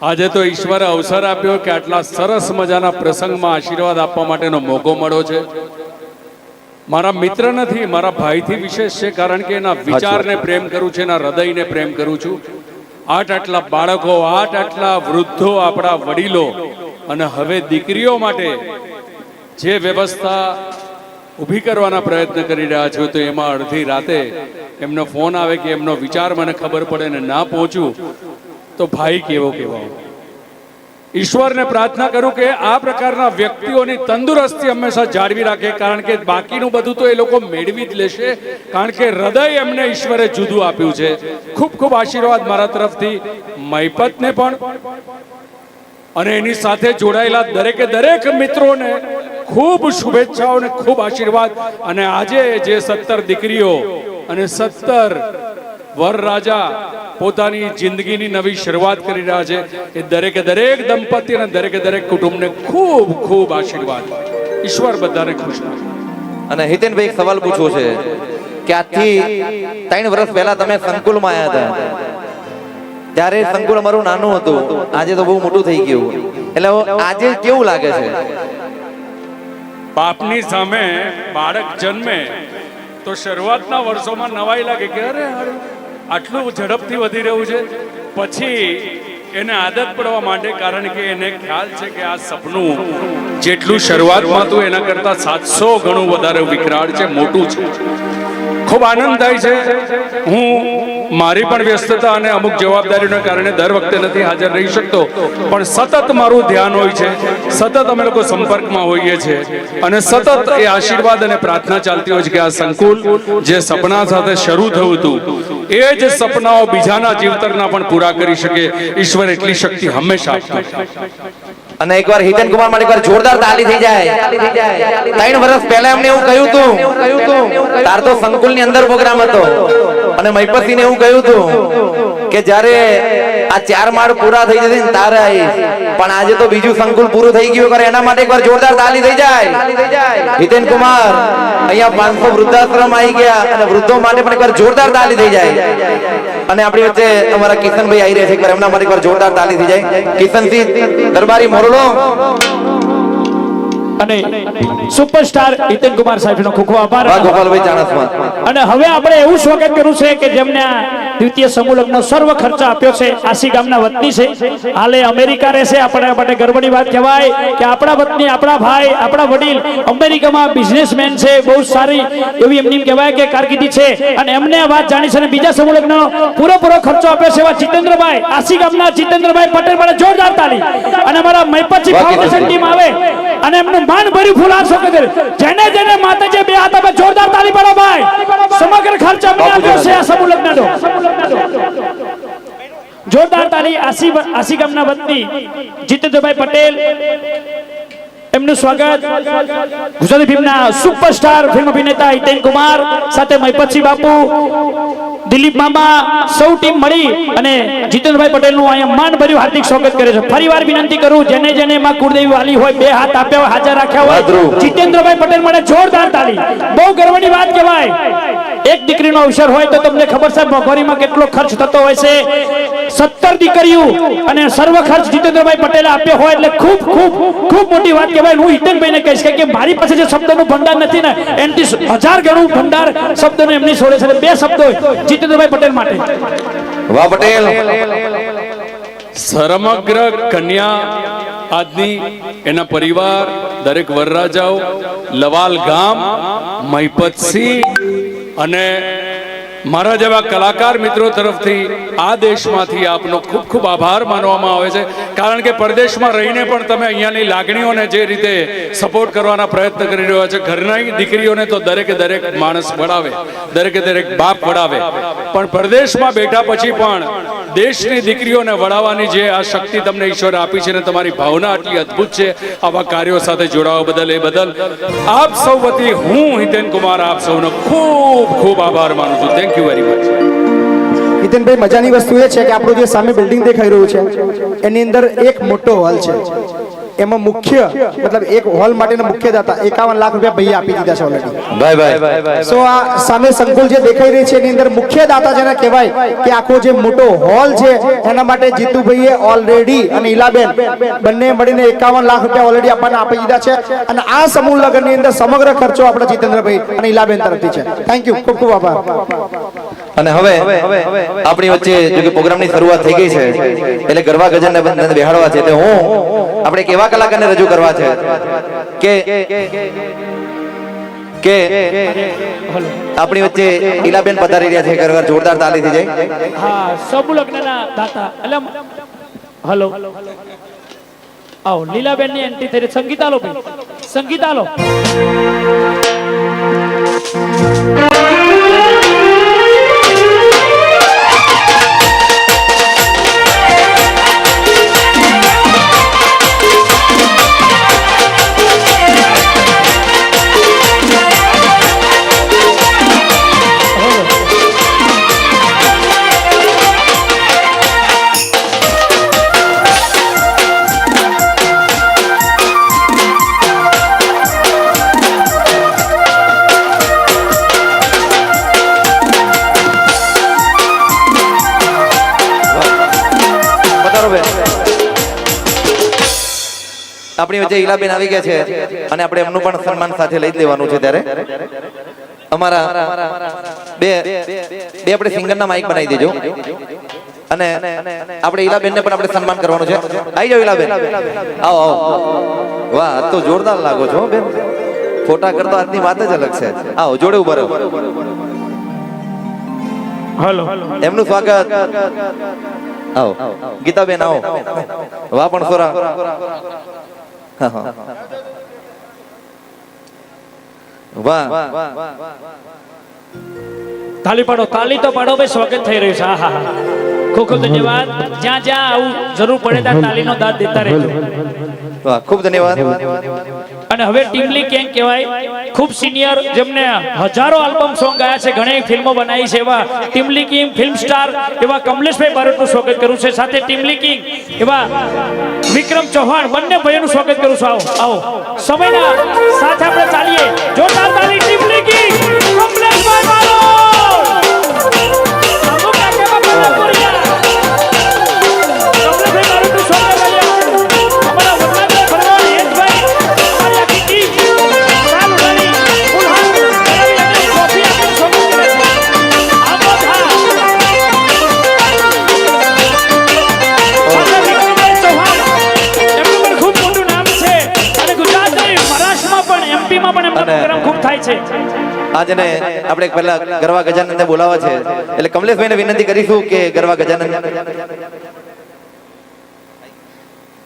આજે તો ઈશ્વરે અવસર આપ્યો કે આટલા સરસ મજાના પ્રસંગમાં આશીર્વાદ આપવા માટેનો મોકો મળ્યો છે. મારા મિત્ર નથી મારા ભાઈથી વિશેષ છે કારણ કે એના વિચારને પ્રેમ કરું છું એના હૃદયને પ્રેમ કરું છું. આઠ આટલા બાળકો આઠ આટલા વૃદ્ધો આપણા વડીલો અને હવે દીકરીઓ માટે જે વ્યવસ્થા ઊભી કરવાના પ્રયત્ન કરી રહ્યા છું તો એમાં અડધી રાતે એમનો ફોન આવે કે એમનો વિચાર મને ખબર પડે ને ના પહોંચું તો ભાઈ કેવો કેવો? ઈશ્વરને પ્રાર્થના કરું કે આ પ્રકારના વ્યક્તિઓની તંદુરસ્તી હંમેશા જાળવી રાખે, કારણ કે બાકીનું બધું તો એ લોકો મેળવી જ લેશે, કારણ કે હૃદય એમને ઈશ્વરે જુદું આપ્યું છે. ખૂબ ખૂબ આશીર્વાદ મારા તરફથી. મહિપતને પણ. અને એની સાથે જોડાયેલા દરેકે દરેક મિત્રોને ખૂબ શુભેચ્છાઓ અને ખૂબ આશીર્વાદ. અને આજે જે સત્તર દીકરીઓ અને સત્તર વરરાજા પોતાની જિંદગીની નવી શરૂઆત કરી રહ્યા છે એ દરેકે દરેક દંપતી અને દરેકે દરેક કુટુંબને ખૂબ ખૂબ આશીર્વાદ. ઈશ્વર બધાને ખુશ અને હિતેનભાઈ એક સવાલ પૂછવો છે કે આજથી ત્રણ વર્ષ પહેલા તમે સંકુલમાં આવ્યા હતા. ત્યારે સંકુલ અમારું નાનું હતું. આજે તો બહુ મોટું થઈ ગયું. એટલે આજે કેવું લાગે છે? બાપની સામે બાળક જન્મે તો શરૂઆતના વર્ષોમાં નવાઈ લાગે કે અરે અરે. આટલું ઝડપથી વધી રહ્યું છે. પછી એને આદત પડવા માટે કારણ કે એને ખ્યાલ છે કે આ સપનું જેટલું શરૂઆતમાં હતું એના કરતાં સાતસો ગણું વધારે વિકરાળ છે, મોટું છે. ખૂબ આનંદ થાય છે. હું મારી પણ વ્યસ્તતા અને અમુક જવાબદારીઓને કારણે દર વખતે નથી હાજર રહી શકતો. પણ સતત મારું ધ્યાન હોય છે, સતત અમે લોકો સંપર્કમાં હોઈએ છીએ અને સતત એ આશીર્વાદ અને પ્રાર્થના ચાલતી હોય છે કે આ સંકુલ જે સપના સાથે શરૂ થયું હતું, એ જ સપનાઓ બીજાના જીવતરના પણ પૂરા કરી શકે. ઈશ્વર એટલી શક્તિ હંમેશા અને એકવાર હિતેન કુમાર માટે એકવાર જોરદાર તાલી થઈ જાય. ત્રણ વર્ષ પહેલા એમને એવું કહ્યું હતું તાર તો સંકુલની અંદર પ્રોગ્રામ હતો. અને મહિપતસિંહ એવું કહ્યું હતું કે જ્યારે આ ચાર માળ પૂરા થઈ જશે ને તારે પણ આજે તો બીજું સંકુલ પૂરું થઈ ગયું કરે, એના માટે એકવાર જોરદાર તાલી થઈ જાય. હિતેન કુમાર, અહીંયા પાંચસો વૃદ્ધાશ્રમ આવી ગયા અને વૃદ્ધો માટે પણ એકવાર જોરદાર તાલી થઈ જાય. અને આપણી વચ્ચે અમારા કિશનભાઈ આવી રહ્યા છે, એકવાર એમના માટે એકવાર જોરદાર તાલી થઈ જાય. કિશનસિંહ, દરબારી મોરડો અને સુપરસ્ટાર હિતેન કુમાર સાહેબનો ખૂબ ખૂબ આભાર. ગોપાલભાઈ ચાણસમા અને હવે આપણે એવું સ્વાગત કર્યું છે કે જેમને આ દ્વિતીય સમૂહ લગ્નનો સર્વ ખર્ચ આપ્યો છે. આસી ગામના વતની છે. હાલે અમેરિકા રહેશે. આપણે માટે ગર્વની વાત કહેવાય કે આપણા વતની આપણા ભાઈ આપણા વડીલ અમેરિકામાં બિઝનેસમેન છે. બહુ સારી એવી એમની કહેવાય કે કારકિર્દી છે. અને એમને આ વાત જાણી છે અને બીજા સમૂહ લગ્નનો પૂરેપૂરો ખર્ચો આપ્યો છે એવા જીતેન્દ્રભાઈ આસી ગામના જીતેન્દ્રભાઈ પટેલ માટે જોરદાર તાલી. અને અમારા મૈપતજી વાહ, ફાઉન્ડેશન ટીમ અને એમનું માન ભર્યું ફૂલ આસો કે જેને જેને માતાજી બે હાથ આપે જોરદાર તાલી પાડો ભાઈ સમગ્ર ખર્ચ અમને આપ્યો છે આ સમૂહ લગ્નનો જોરદાર તાલી આસી આસી ગામના વતની જીતેન્દ્રભાઈ પટેલ એમનું સ્વાગત ગુજરાતી ફિલ્મના સુપરસ્ટાર ફિલ્મ અભિનેતા હિતેન કુમાર સાથે મહિપતસિંહ બાપુ દિલીપ મામા સૌ ટીમ મળી અને જીતેન્દ્રભાઈ પટેલનું અહીંયા માન ભર્યું હાર્દિક સ્વાગત કરે છે. ફરીવાર વિનંતી કરું જેને જેને માં કુળદેવી વાલી હોય બે હાથ આપ્યા હોય હાજર રાખ્યા હોય જીતેન્દ્રભાઈ પટેલ માટે જોરદાર તાલી. બહુ ગર્વની વાત કહેવાય. એક દીકરીનો અવસર હોય તો તમને ખબર છે મોઘવારીમાં કેટલો ખર્ચ થતો હોય છે. સત્તર દીકરીઓ અને સર્વ ખર્ચ જીતેન્દ્રભાઈ પટેલે આપ્યો હોય એટલે ખૂબ ખૂબ ખૂબ મોટી વાત કહેવાય. હું હિતેનભાઈને કહીશ કે મારી પાસે જે શબ્દનું ભંડાર નથી ને એનાથી હજાર ગણું ભંડાર શબ્દનું એમની છોડે છે બે શબ્દો જીતેન્દ્રભાઈ પટેલ માટે. વાહ પટેલ. સમગ્ર કન્યા આજની એના પરિવાર દરેક વરરાજાઓ લવાલ ગામ મહિપતસિંહ અને મારા જેવા કલાકાર મિત્રો તરફથી આ દેશમાંથી આપનો ખૂબ ખૂબ આભાર માનવામાં આવે છે. કારણ કે પરદેશમાં રહીને પણ તમે અહીંયાની લાગણીઓને જે રીતે સપોર્ટ કરવાના પ્રયત્ન કરી રહ્યા છે, ઘરના દીકરીઓને તો દરેકે દરેક માણસ વડાવે, દરેકે દરેક બાપ વડાવે. પણ પરદેશમાં બેઠા પછી પણ દેશની દીકરીઓને વળાવવાની જે આ શક્તિ તમને ઈશ્વરે આપી છે ને તમારી ભાવના આટલી અદ્ભુત છે, આવા કાર્યો સાથે જોડાવા બદલ, એ બદલ આપ સૌ વતી હું હિતેન કુમાર આપ સૌનો ખૂબ ખૂબ આભાર માનું છું. થેન્ક યુ વેરી મચ હિતેનભાઈ, મજાની વસ્તુ એ છે કે આપણું જે સામે બિલ્ડિંગ દેખાઈ રહ્યું છે, એની અંદર એક મોટો હોલ છે. એમાં મુખ્ય મતલબ એક હોલ માટેના મુખ્ય દાતા એકાવન લાખ રૂપિયા ભાઈ આપી દીધા છે ઓલરેડી ભાઈ ભાઈ સો આ સામે સંકુલ જે દેખાઈ રહી છે એની અંદર મુખ્ય દાતા જેને કહેવાય કે આખો જે મોટો હોલ છે એના માટે જીતુભાઈએ ઓલરેડી અને ઈલાબેન બંને મળીને એકાવન લાખ રૂપિયા ઓલરેડી આપણને આપી દીધા છે. અને આ સમૂહ લગ્નની અંદર સમગ્ર ખર્ચો આપણા જીતેન્દ્રભાઈ અને ઈલાબેન તરફથી છે. થેન્ક યુ ખૂબ ખૂબ આભાર. અને હવે આપણી વચ્ચે જો કે પ્રોગ્રામની શરૂઆત થઈ ગઈ છે એટલે ગરબા ગજનને બંને બેહાડવા છે એટલે હું આપણે એક એવા કલાકારને રજૂ કરવા છે કે કે આપણી વચ્ચે ઈલાબેન પધારી રહ્યા છે ગરબા જોરદાર તાલીથી જાય હા સબ લગ્નના દાતા એટલે હલો આવો લીલાબેનની એન્ટ્રી થઈ સંગીતા લો ભાઈ સંગીતા લો આપણી વચ્ચે ઈલાબેન આવી ગયા છે અને આપણે એમનું પણ સન્માન સાથે લઈ લેવાનું છે ત્યારે. અમારા બે બે આપણે સિંગરના માઇક બનાવી દેજો. અને આપણે ઈલાબેનને પણ આપણે સન્માન કરવાનું છે. આવી જાઓ ઈલાબેન. આવો આવો. વાહ તો જોરદાર લાગો છો બેન. ફોટા કરતા આજની વાત જ અલગ છે. આવો જોડે ઊભા રહો. હલો. એમનું સ્વાગત. આવો. ગીતાબેન આવો. વાહ પણ સોરા. વાહ. તાલી પાડો તાલી તો પાડો ભાઈ સ્વાગત થઈ રહ્યું છે. હા હા ખૂબ ખૂબ ધન્યવાદ. જ્યાં જ્યાં આવું જરૂર પડે ત્યાં તાલીનો દાદ દેતા રહેજો. વાહ ખૂબ ધન્યવાદ. અને હવે ટીમલી કેમ કહેવાય? ખૂબ સિનિયર જેમને હજારો આલ્બમ સોંગ ગાયા છે ઘણી ફિલ્મો બનાવી છે એવા ટીમલી કિંગ ફિલ્મ સ્ટાર એવા કમલેશભાઈ બારોટનું સ્વાગત કરું છે. સાથે ટીમલી કિંગ એવા વિક્રમ ચૌહાણ બંને ભાઈઓનું સ્વાગત કરું છું. આવો આવો. સમયના સાથે આપણે ચાલીએ. જોરદાર તાલી. આજને આપણે પહેલા ગરવા ગજાનંદને બોલાવા છે. એટલે કમલેશભાઈને વિનંતી કરીશું કે ગરવા ગજાનંદ